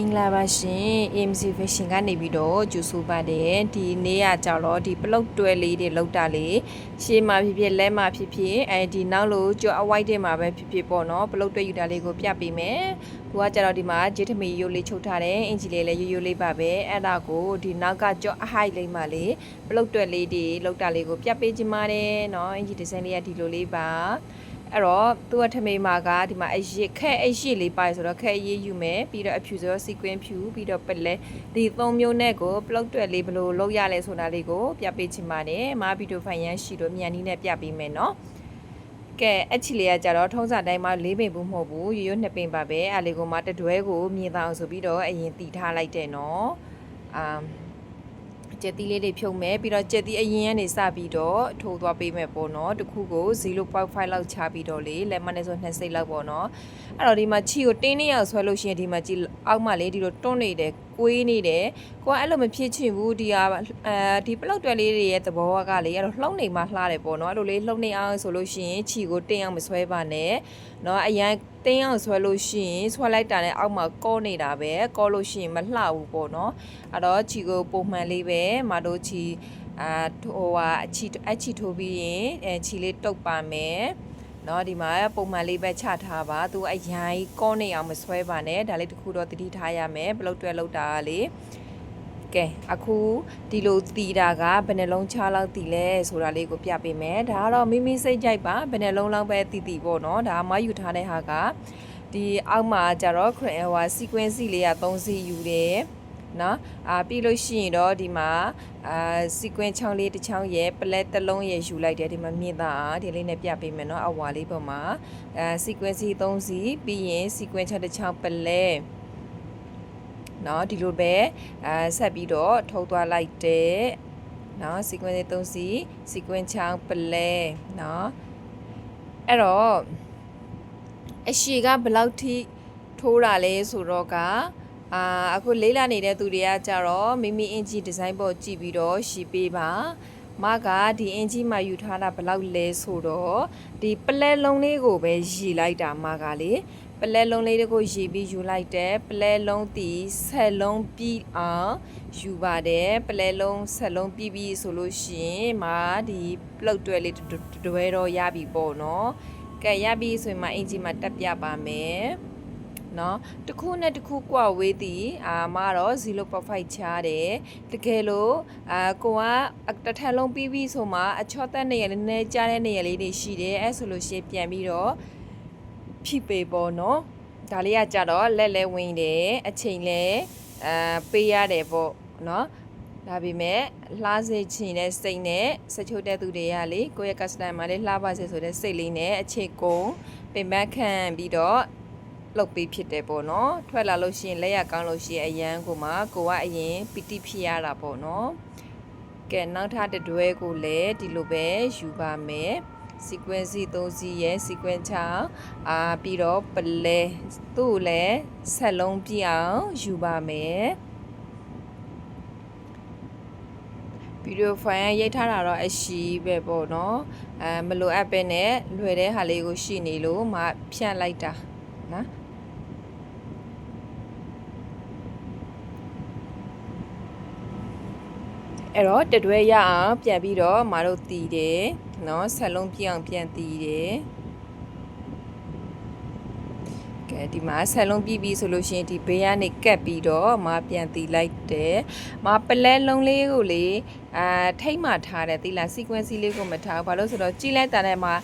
မင်္ဂလာပါရှင် AMC Fashion ကနေပြီးတော့ကျူဆိုပါတယ်ဒီနေ့ကကြတော့ဒီပလုတ်တွဲလေးတွေလောက်တာလေးရှေးမှာဖြစ်ဖြစ်လက်မှာဖြစ်ဖြစ်အဲဒီနောက်လို့ကြောအဝိုက်တဲ့မှာပဲဖြစ်ဖြစ်ပေါ့နော်ပလုတ်တွဲယူတာလေးကိုပြပေးမယ်ကိုကကြတော့ဒီမှာဂျေထမီရိုးလေးချုပ်ထားတယ်အင်ဂျီလေးလည်းရိုးရိုးလေးပါပဲအဲ့ဒါကိုဒီနောက်ကကြောအဟိုက်လေးမှာလေးပလုတ်တွဲလေးတွေလောက်တာလေးကိုပြပေးခြင်းပါတယ်နော်အင်ဂျီဒီဇိုင်းလေးကဒီလိုလေးပါ အဲ့တော့သူ့အထမေမာကဒီမှာအရစ်ခက်အရစ်လေးပါဆိုတော့ခက်အရေးယူမယ်ပြီးတော့အဖြူဆိုတော့ sequin ဖြူပြီးတော့ပလဲဒီသုံးမျိုးနဲ့ကို block တွက်လေးဘယ်လိုလုပ်ရလဲဆိုတာလေးကိုပြပေးချင်ပါတယ်မာဗီဒီယိုဖိုင်ရန်ရှိတော့မြန်နီးနဲ့ပြပေးမယ်နော်ကဲအချီလေးကကြတော့ထုံးစံတိုင်းမှာ၄ပင်ဘူးမဟုတ်ဘူးရိုးရိုးနှစ်ပင်ပါပဲအဲလေးကိုမှတတွဲကိုမြင်အောင်ဆိုပြီးတော့အရင်တီထားလိုက်တယ်နော်အာ ကျက်တီလေးတွေဖြုံမယ်ပြီးတော့ကျက်တီအရင်ကနေစပြီးတော့ထိုးသွားပေးမယ်ပေါ့နော်တခုကို0.5လောက်ချပြီးတော့လေလက်မနဲ့ဆို2စိတ်လောက်ပေါ့နော်အဲ့တော့ဒီမှာချီကိုတင်းနေရောက်ဆွဲလို့ရှိရင်ဒီမှာကြည့်အောက်မှာလေဒီလိုတွန်းနေတယ် ကွေးနေတယ်ကိုကအဲ့လိုမဖြစ်ချင်ဘူးဒီဟာအဲဒီပလောက်တွယ်လေးတွေရဲ့သဘောကလေအဲ့တော့လှုပ်နေမှလှတယ်ပေါ့နော်အဲ့လိုလေးလှုပ်နေအောင်ဆိုလို့ရှိရင်ချီကိုတင်းအောင်မဆွဲပါနဲ့နော်အရန်တင်းအောင်ဆွဲလို့ရှိရင်ဆွဲလိုက်တာနဲ့အောက်မှာကောနေတာပဲကောလို့ရှိရင်မလှဘူးပေါ့နော်အဲ့တော့ချီကိုပုံမှန်လေးပဲမတို့ချီအာဟိုဟာအချီအချီထိုးပြီးရင်အဲချီလေးတုတ်ပါမယ် နော်ဒီမှာပုံမှန်လေးပဲချထားပါသူအရင်ကောနေအောင်မဆွဲပါနဲ့ဒါလေးတခုတော့တတိထားရမယ်ဘလုတ်တွဲလောက်တာကလေကဲအခုဒီလိုတီတာကဘယ်နှလုံးချလောက်တီလဲဆိုတာလေးကိုပြပေးမယ်ဒါကတော့မိမိစိတ်ကြိုက်ပါဘယ်နှလုံးလောက်ပဲတီတီပေါ့နော်ဒါမယူထားတဲ့ဟာကဒီအောက်မှာကျတော့ crane ဟို sequence လေးက3စီယူတယ် နော်အာပြီးလို့ရှိရင်တော့ဒီမှာအာ sequence ချောင်းလေးတစ်ချောင်းရဲ့ပလက်တစ်လုံးရဲ့ယူလိုက်တယ်ဒီမှာမြင့်တာဒီလေးနဲ့ပြပေးမယ်နော်အဝါလေးပေါ်မှာအာ sequence 3စီပြီးရင် sequence တစ်ချောင်းပလက်နော်ဒီလိုပဲအာဆက်ပြီးတော့ထုတ်သွားလိုက်တယ်နော် sequence 3စီ sequence ချောင်းပလက်နော်အဲ့တော့အရှိကဘယ်လောက်ထိထိုးတာလဲဆိုတော့က အာအခုလေးလာနေတဲ့သူတွေကကြတော့မိမိအင်ဂျီဒီဇိုင်းပေါ်ကြည့်ပြီးတော့ရှီပေးပါမကဒီအင်ဂျီမှာယူထားတာဘယ်လောက်လဲဆိုတော့ဒီပလဲလုံးလေးကိုပဲရီလိုက်တာမကလေပလဲလုံးလေးတွေကိုရီပြီးယူလိုက်တယ်ပလဲလုံးတီဆက်လုံးပြီးအောင်ယူပါတယ်ပလဲလုံးဆက်လုံးပြီးပြီးဆိုလို့ရှိရင်မဒီပလုတ်တွဲလေးတွဲတော့ရပြီပေါ့နော်ကဲရပြီဆိုရင်မအင်ဂျီမှာတက်ပြပါမယ် နော်တခုနဲ့တခုကွာဝေးသည်အာမတော့0.5ချားတယ်တကယ်လို့အာကိုကတစ်ထပ်လုံးပြီးပြီဆိုမှအချော့တက်နေရနည်းနည်းကြားတဲ့နေရာလေးတွေရှိတယ်အဲဆိုလို့ရှိရင်ပြန်ပြီးတော့ဖြိပေပေါ့နော်ဒါလေးကကြတော့လက်လဲဝင်တယ်အချိန်လဲအာပေးရတယ်ပေါ့နော်ဒါပေမဲ့လှစေချင်တဲ့စိတ်နဲ့စချိုးတဲ့သူတွေကလေကိုယ့်ရဲ့ customer လေးလှပါစေဆိုတဲ့စိတ်လေးနဲ့အခြေကုန်ပင်ပန်းခံပြီးတော့ လုတ်ပေးဖြစ်တယ်ပေါ့နော်ထွက်လာလို့ရှိရင်လက်ရကောင်းလို့ရှိရင်အရန်ကိုမှကိုကအရင်ပီတိဖြစ်ရတာပေါ့နော်ကဲနောက်ထပ်တစ်တွဲကိုလည်းဒီလိုပဲယူပါမယ် sequence 3စီရဲ့ sequence ချအာပြီးတော့ပလဲသူ့ကိုလည်းဆက်လုံးပြအောင်ယူပါမယ်ဗီဒီယိုဖိုင်ရိုက်ထားတာတော့အရှိပဲပေါ့နော်အဲမလိုအပ်ပဲနဲ့လွယ်တဲ့ဟာလေးကိုရှိနေလို့မဖြန့်လိုက်တာနော် အဲ့တော့တတွဲရအောင်ပြန်ပြီးတော့မတို့တီးတယ်နော်ဆက်လုံးပြည့်အောင်ပြန်တီးတယ် အဲဒီမှာဆက်လုံးပြီးပြီဆိုလို့ရှိရင်ဒီဘေးကနေကတ်ပြီးတော့မပြန်တီလိုက်တယ်မပလဲလုံးလေးကိုလေအာထိမ့်မှထားတယ်တီလာ sequence လေးကိုမထားဘူးဘာလို့ဆိုတော့ကြည့်လိုက်တာနဲ့မှာ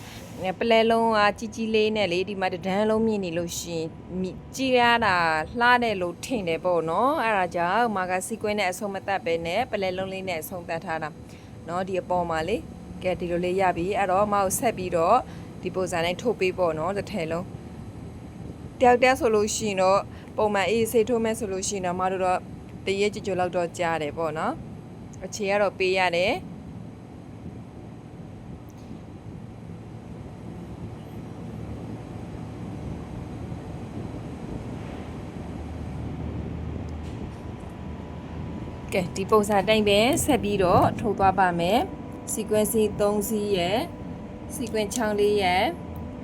ပလဲလုံးကជីជីလေးနဲ့လေဒီမှာတဒန်းလုံးမြင်နေလို့ရှင်ကြည်ရတာလှတဲ့လို့ထင်တယ်ပေါ့နော်အဲ့ဒါကြောင့်မာက sequence နဲ့အဆုံးမတတ်ပဲနဲ့ပလဲလုံးလေးနဲ့အဆုံးတတ်ထားတာနော်ဒီအပေါ်မှာလေကဲဒီလိုလေးရပြီအဲ့တော့မအောင်ဆက်ပြီးတော့ဒီပုံစံနဲ့ထုတ်ပေးပေါ့နော်တစ်ထည်လုံး တယောက်တည်းဆိုလို့ရှိရင်တော့ပုံမှန်အေးဆေးထိုးမဲ့ဆိုလို့ရှိရင်တော့မတို့တော့တရက်ကြကြလောက်တော့ကြားတယ်ပေါ့နော်အခြေကတော့ပေးရတယ်ကဲဒီပုံစံတိုင်းပဲဆက်ပြီးတော့ထုတ်သွားပါမယ် sequence 3စီးရဲ့ sequence ချောင်းလေးရဲ့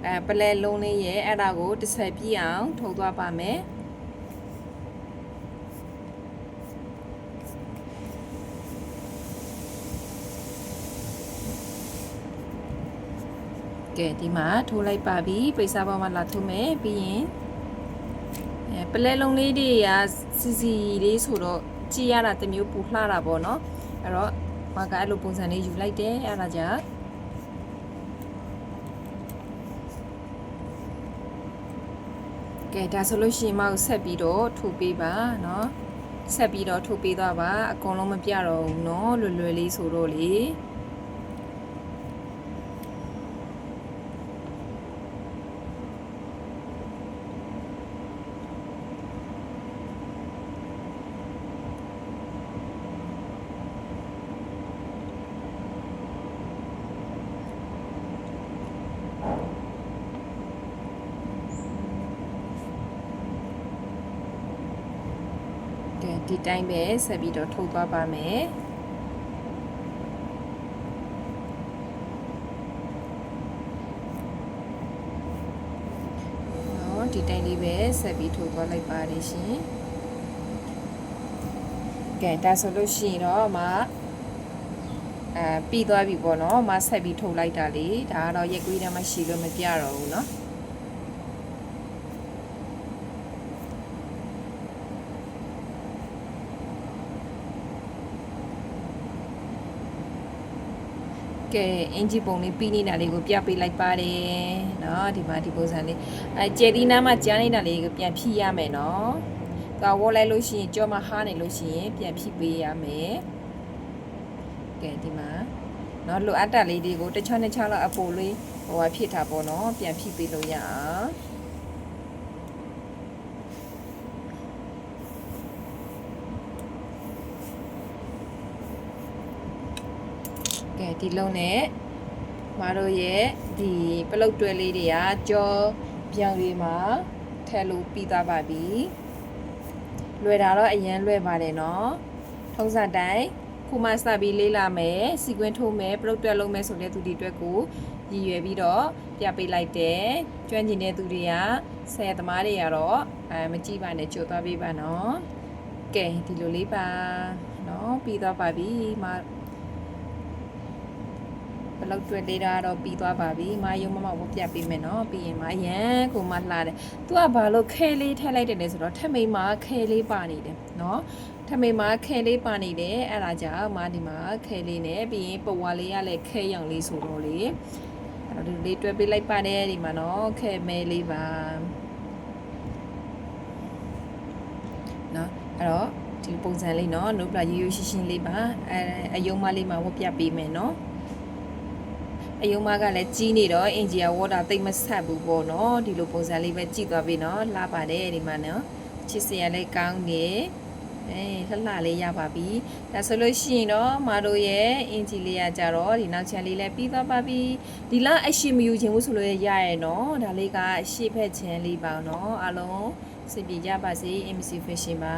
အဲပလဲလုံးလေးရဲ့အဲ့ဒါကိုတစ်ဆက်ပြည့်အောင်ထုတ်သွားပါမယ်ကဲဒီမှာထိုးလိုက်ပါပြီပိတ်စားပေါ်မှာလာထိုးမယ်ပြီးရင်အဲပလဲလုံးလေးတွေကစီစီလေးဆိုတော့ကြည့်ရတာတမျိုးပူလှတာပေါ့နော်အဲ့တော့ဘာကအဲ့လိုပုံစံလေးယူလိုက်တယ်အဲ့ဒါကြောင့် ကဲဒါဆိုလို့ရှိရင်မအောင်ဆက်ပြီးတော့ထိုးပေးပါเนาะဆက်ပြီးတော့ထိုးပေးသွားပါအကုန်လုံးမပြတော့ဘူးเนาะလွယ်လွယ်လေးဆိုတော့လေ ဒီတိုင်းပဲဆက်ပြီးတော့ထုတ်သွားပါမယ်နော်ဒီတိုင်းလေးပဲဆက်ပြီးထုတ်သွားလိုက်ပါတယ်ရှင်ကဲဒါဆိုလို့ရှိရင်တော့မအဲပြီးသွားပြီပေါ့နော်မဆက်ပြီးထုတ်လိုက်တာလေဒါကတော့ရက်ကွေးထဲမှာရှိလို့မပြတော့ဘူးเนาะ ကဲအင်ဂျီပုံလေးပြီးနေတာလေးကိုပြပေးလိုက်ပါတယ်နော်ဒီမှာဒီပုံစံလေးအဲကျဲဒီနားမှာကြားနေတာလေးကိုပြန်ဖြည့်ရမယ်နော်ကဝေါ်လိုက်လို့ရှိရင်ကြောမှာဟားနေလို့ရှိရင်ပြန်ဖြည့်ပေးရမယ်ကဲဒီမှာနော်လိုအပ်တာလေးတွေကိုတစ်ချောင်းတစ်ချောင်းလောက်အပိုလေးဟိုဟာဖြည့်ထားပေါ့နော်ပြန်ဖြည့်ပေးလို့ရအောင် ဒီလုံနဲ့မတို့ရဲ့ဒီပလုတ်တွဲလေးတွေကကြောပြောင်တွေမှာထည့်လို့ပြီးသွားပါပြီလွယ်တာတော့အရင်လွယ်ပါတယ်နော်ထုံးစံတိုင်းခုမှစပြီးလေးလာမယ်စီကွင်းထိုးမယ်ပလုတ်တွဲလုံးမယ်ဆိုတဲ့သူတွေအတွက်ကိုရည်ရွယ်ပြီးတော့ပြပေးလိုက်တယ်ကျွမ်းကျင်တဲ့သူတွေကဆရာသမားတွေကတော့အဲမကြည့်ပါနဲ့ကြိုသွားပေးပါနော်ကဲဒီလိုလေးပါနော်ပြီးသွားပါပြီမ ဘလောက်တွေ့လေးတာတော့ပြီးသွားပါပြီ။မာယုံမမဝပြပေးမယ်နော်။ပြီးရင်မာရန်ကိုမလှတယ်။ तू ကဘာလို့ခဲလေးထည့်လိုက်တယ်လဲဆိုတော့ထမိန်မှာခဲလေးပါနေတယ်နော်။ထမိန်မှာခဲလေးပါနေတယ်။အဲ့ဒါကြောင့်မာဒီမှာခဲလေးနဲ့ပြီးရင်ပဝါလေးကလည်းခဲရောင်လေးဆိုတော့လေ။အဲ့တော့ဒီလေးတွဲပေးလိုက်ပါတယ်ဒီမှာနော်။ခဲမဲလေးပါ။နော်အဲ့တော့ဒီပုံစံလေးနော်နို့ပလာရိုးရိုးရှင်းရှင်းလေးပါအဲအယုံမလေးမှာဝပြပေးမယ်နော် အယုံမကလည်းကြီးနေတော့အင်ဂျီယာဝါတာတိတ်မဆက်ဘူးပေါ့နော်ဒီလိုပုံစံလေးပဲကြည့်သွားပြီနော်လှပါတယ်ဒီမှာနော်ချစ်စရာလည်းကောင်းနေအေးလှလှလေးရပါပြီဒါဆိုလို့ရှိရင်တော့မတို့ရဲ့အင်ဂျီလေးကကြတော့ဒီနောက်ချန်လေးလည်းပြီးသွားပါပြီဒီလားအရှိမယူခြင်းဘူးဆိုလို့ရရဲ့နော်ဒါလေးကအရှိဖက်ချန်လေးပါနော်အားလုံးစင်ပြေကြပါစေ MC Fashion ပါ